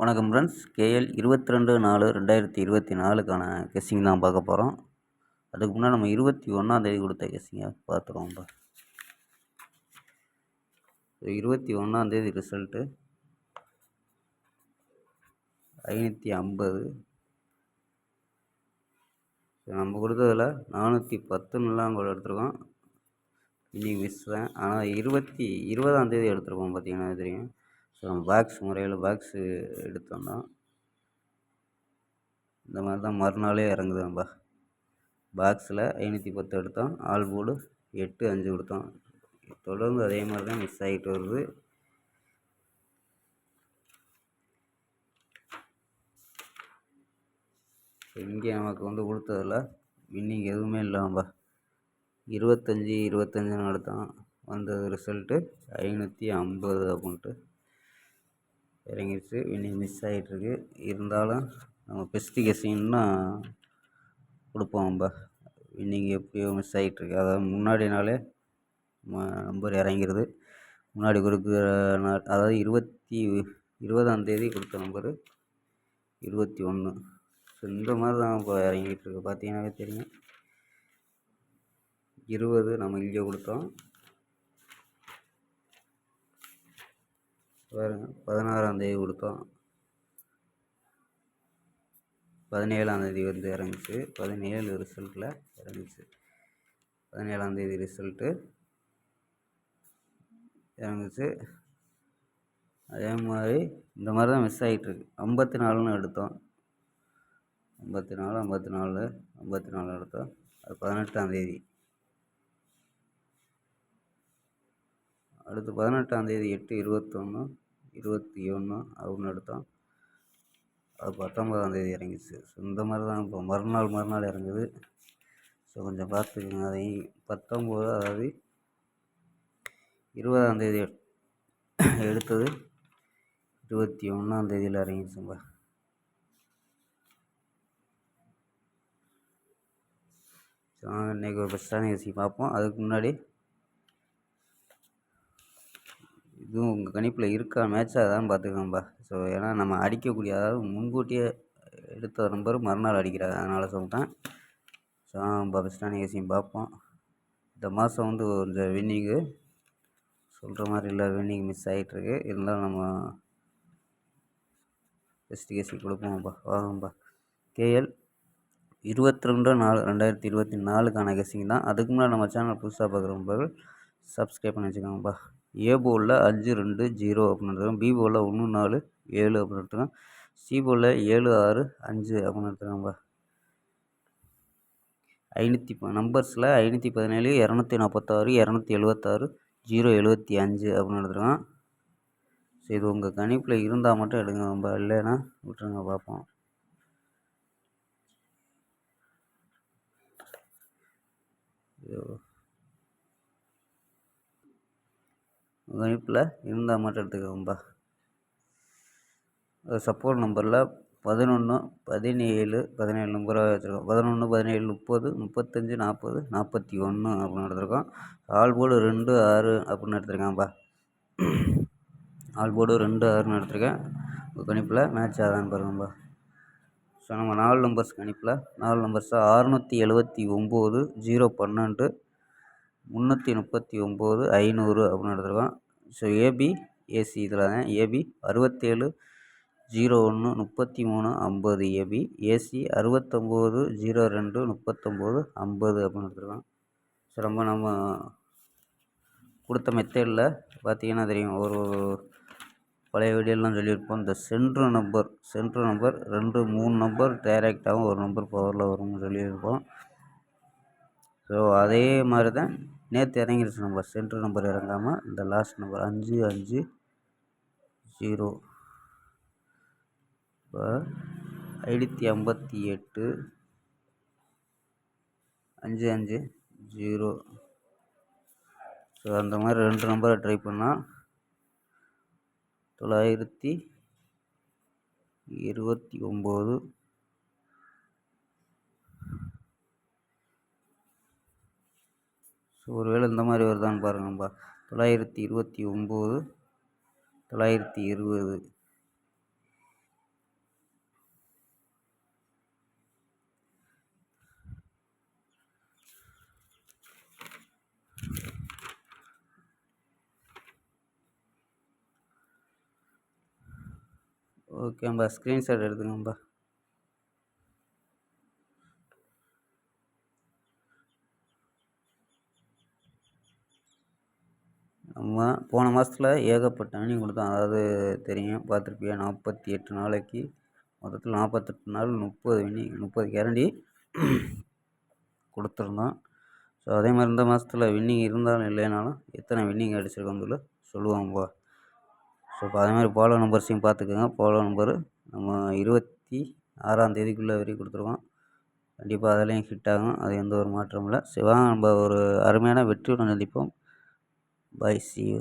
வணக்கம் friends KL இருபத்தி ரெண்டு நாலு ரெண்டாயிரத்தி இருபத்தி நாலுக்கான கெஸ்ஸிங் தான் பார்க்க போகிறோம் அதுக்கு முன்னாடி நம்ம இருபத்தி ஒன்றாந்தேதி கொடுத்த கெஸ்ஸிங்கை பார்த்துருவோம்ப்பா இருபத்தி ஒன்றாந்தேதி ரிசல்ட்டு ஐநூற்றி ஐம்பது. நம்ம கொடுத்ததில் நானூற்றி பத்துன்னுலாம் கூட எடுத்துருக்கோம். இன்றைக்கி மிஸ் தான். ஆனால் இருபத்தி இருபதாந்தேதி எடுத்துருப்போம் பார்த்தீங்கன்னா தெரியும். ஸோ நம்ம பாக்ஸ் முறையில் பாக்ஸு எடுத்தோம்னா இந்த மாதிரி தான் மறுநாளே இறங்குது நம்ம. பாக்ஸில் ஐநூற்றி பத்து எடுத்தோம். ஆல் போர்டு எட்டு அஞ்சு கொடுத்தோம். தொடர்ந்து அதே மாதிரி தான் மிஸ் ஆகிட்டு வருது. இங்கே நமக்கு வந்து கொடுத்ததில் வின்னிங் எதுவுமே இல்லை நம்ம. இருபத்தஞ்சி இருபத்தஞ்சுன்னு எடுத்தோம். வந்தது ரிசல்ட்டு ஐநூற்றி ஐம்பது அப்படின்ட்டு. இறங்கிடுச்சு இன்னைக்கு மிஸ் ஆகிட்ருக்கு இருந்தாலும் நம்ம பெஸ்ட்டு கெஸ்ஸிங்னா கொடுப்போம் நம்ம இன்னைக்கு எப்படியோ மிஸ் ஆகிட்ருக்கு அதாவது முன்னாடி நாளே நம்பர் இறங்கிருது. முன்னாடி கொடுக்குற நாள் அதாவது இருபத்தி இருபதாந்தேதி கொடுத்த நம்பரு இருபத்தி ஒன்று ஸோ இந்த மாதிரி தான் இப்போ இறங்கிட்டுருக்கு. பார்த்தீங்கன்னாவே தெரியும். இருபது நம்ம இங்கே கொடுத்தோம். பாருங்க பதினாறாந்தேதி கொடுத்தோம். பதினேழாந்தேதி வந்து இறங்குச்சு. பதினேழு ரிசல்ட்டில் இறங்குச்சு. பதினேழாந்தேதி ரிசல்ட்டு இறங்குச்சு. அதே மாதிரி இந்த மாதிரி தான் மிஸ் ஆகிட்டுருக்கு ஐம்பத்தி நாலுன்னு எடுத்தோம். ஐம்பத்தி நாலு ஐம்பத்தி நாலு ஐம்பத்தி நாலு எடுத்தோம். அது பதினெட்டாந்தேதி அடுத்து பதினெட்டாந்தேதி எட்டு இருபத்தொன்று இருபத்தி ஒன்று அப்படின்னு எடுத்தோம். அது பத்தொம்பதாந்தேதி இறங்கிச்சு ஸோ இந்த மாதிரி தான் இப்போ மறுநாள் மறுநாள் இறங்குது. ஸோ கொஞ்சம் பார்த்துக்கோங்க. அதையும் பத்தொம்போது அதாவது இருபதாந்தேதி எடுத்தது. இருபத்தி ஒன்றாந்தேதியில் இறங்கிடுச்சுங்க ஸோ இன்றைக்கி ஒரு பெஸ்ட்டான ஏசி பார்ப்போம். அதுக்கு முன்னாடி இதுவும் உங்கள் கணிப்பில் இருக்கா? மேட்ச் அதான் பார்த்துக்கோங்கப்பா. ஸோ ஏன்னா நம்ம அடிக்கக்கூடிய அதாவது முன்கூட்டியே எடுத்த நம்பர் மறுநாள் அடிக்கிறாரு. அதனால் சொல்லிட்டேன் ஸோ நம்ம பெஸ்ட்டான ஏசியும் பார்ப்போம். இந்த மாதம் வந்து கொஞ்சம் வின்னிங்கு சொல்கிற மாதிரி இல்லை வின்னிங் மிஸ் ஆகிட்டுருக்கு இருந்தாலும் நம்ம பெஸ்ட் கேசி கொடுப்போம்ப்பா. வாங்கப்பா. கேஎல் இருபத்தி ரெண்டு நாலு ரெண்டாயிரத்தி இருபத்தி நாலுக்கான கெஸிங் தான். அதுக்கு முன்னாடி நம்ம சேனல் புதுசாக பார்க்குறவங்க சப்ஸ்கிரைப் பண்ணி வச்சுக்கோங்கப்பா. ஏ போலில் அஞ்சு ரெண்டு ஜீரோ அப்படின்னு எடுத்துக்கோங்க பி போலில் ஒன்று நாலு ஏழு அப்படின்னு எடுத்துக்கோங்க சி போலில் ஏழு ஆறு அஞ்சு அப்படின்னு எடுத்துக்கோங்கப்பா ஐநூற்றி நம்பர்ஸில் ஐநூற்றி பதினேழு இரநூத்தி நாற்பத்தாறு இரநூத்தி எழுபத்தாறு ஜீரோ எழுபத்தி அஞ்சு அப்படின்னு எடுத்துருக்கோம் ஸோ இது உங்கள் கணிப்பில் இருந்தால் மட்டும் எடுங்க. இல்லைன்னா விட்டுருங்க பார்ப்போம். கணிப்பில் இருந்தால் மட்டும் எடுத்துக்கோங்கப்பா. சப்போர்ட் நம்பரில் பதினொன்று பதினேழு பதினேழு நம்பராக வச்சுருக்கோம். பதினொன்று பதினேழு முப்பது முப்பத்தஞ்சு நாற்பது நாற்பத்தி ஒன்று அப்படின்னு எடுத்துருக்கோம். ஆல் போர்டு ரெண்டு ஆறு அப்படின்னு எடுத்துருக்கேன்ப்பா ஆல் போர்டு ரெண்டு ஆறுன்னு எடுத்திருக்கேன். உங்கள் கணிப்பில் மேட்ச் ஆதான்னு பாருங்கப்பா. ஸோ நம்ம நாலு நம்பர்ஸ் கணிப்பில். நாலு நம்பர்ஸாக அறுநூற்றி எழுபத்தி ஒம்பது ஜீரோ பன்னெண்டு முந்நூற்றி முப்பத்தி ஒம்பது ஐநூறு அப்படின்னு எடுத்துருக்கோம். ஸோ ஏபி ஏசி இதில் தான் ஏபி அறுபத்தேழு ஜீரோ ஒன்று முப்பத்தி மூணு ஐம்பது ஏபி ஏசி அறுபத்தொம்போது ஜீரோ ரெண்டு முப்பத்தொம்போது ஐம்பது அப்படின்னு எடுத்துருக்கோம் ஸோ ரொம்ப நம்ம கொடுத்த மெத்தேடில் பார்த்தீங்கன்னா தெரியும். ஒரு பழைய வீடியோலாம் சொல்லியிருப்போம். இந்த சென்ட்ரு நம்பர் சென்ட்ரு நம்பர் ரெண்டு மூணு நம்பர் டைரெக்டாகவும் ஒரு நம்பர் பவரில் வரும்னு சொல்லியிருப்போம். ஸோ அதே மாதிரி தான் நேற்று இறங்கிருச்சு நம்பர் சென்ட்ரு நம்பர் இறங்காமல் இந்த லாஸ்ட் நம்பர் அஞ்சு அஞ்சு ஜீரோ இப்போ ஐநூற்றி ஐம்பத்தி எட்டு. அஞ்சு அஞ்சு ஜீரோ ஸோ அந்த மாதிரி ரெண்டு நம்பரை ட்ரை பண்ணால் தொள்ளாயிரத்தி இருபத்தி ஒம்பது. ஸோ ஒரு வேளை இந்த மாதிரி வருதான்னு பாருங்கப்பா. தொள்ளாயிரத்தி இருபத்தி ஒம்பது தொள்ளாயிரத்தி இருபது. ஓகேம்பா ஸ்க்ரீன்ஷாட் எடுத்துங்கம்பா நம்ம போன மாதத்துல ஏகப்பட்ட வின்னிங் கொடுத்தோம் அதாவது தெரியும் பார்த்துருப்பியா நாற்பத்தி எட்டு நாளைக்கு மொத்தத்தில் நாற்பத்தெட்டு நாள் முப்பது வின்னிங் முப்பது கேரண்டி கொடுத்துருந்தோம் ஸோ அதே மாதிரி இந்த மாதத்துல வின்னிங் இருந்தாலும் இல்லைனாலும் எத்தனை வின்னிங் அடிச்சிருக்கோம் சொல்ல சொல்லுவாங்கப்பா ஸோ இப்போ அதே மாதிரி போலோ நம்பர்ஸையும் பார்த்துக்கோங்க. போலோ நம்பரு நம்ம இருபத்தி ஆறாம் தேதிக்குள்ளே வரைக்கும் கொடுத்துருவோம் கண்டிப்பாக அதுலேயும் ஹிட் ஆகும். அது எந்த ஒரு மாற்றமும் இல்லை. சிவா நம்ம ஒரு அருமையான வெற்றியுடன் சந்திப்போம். By C you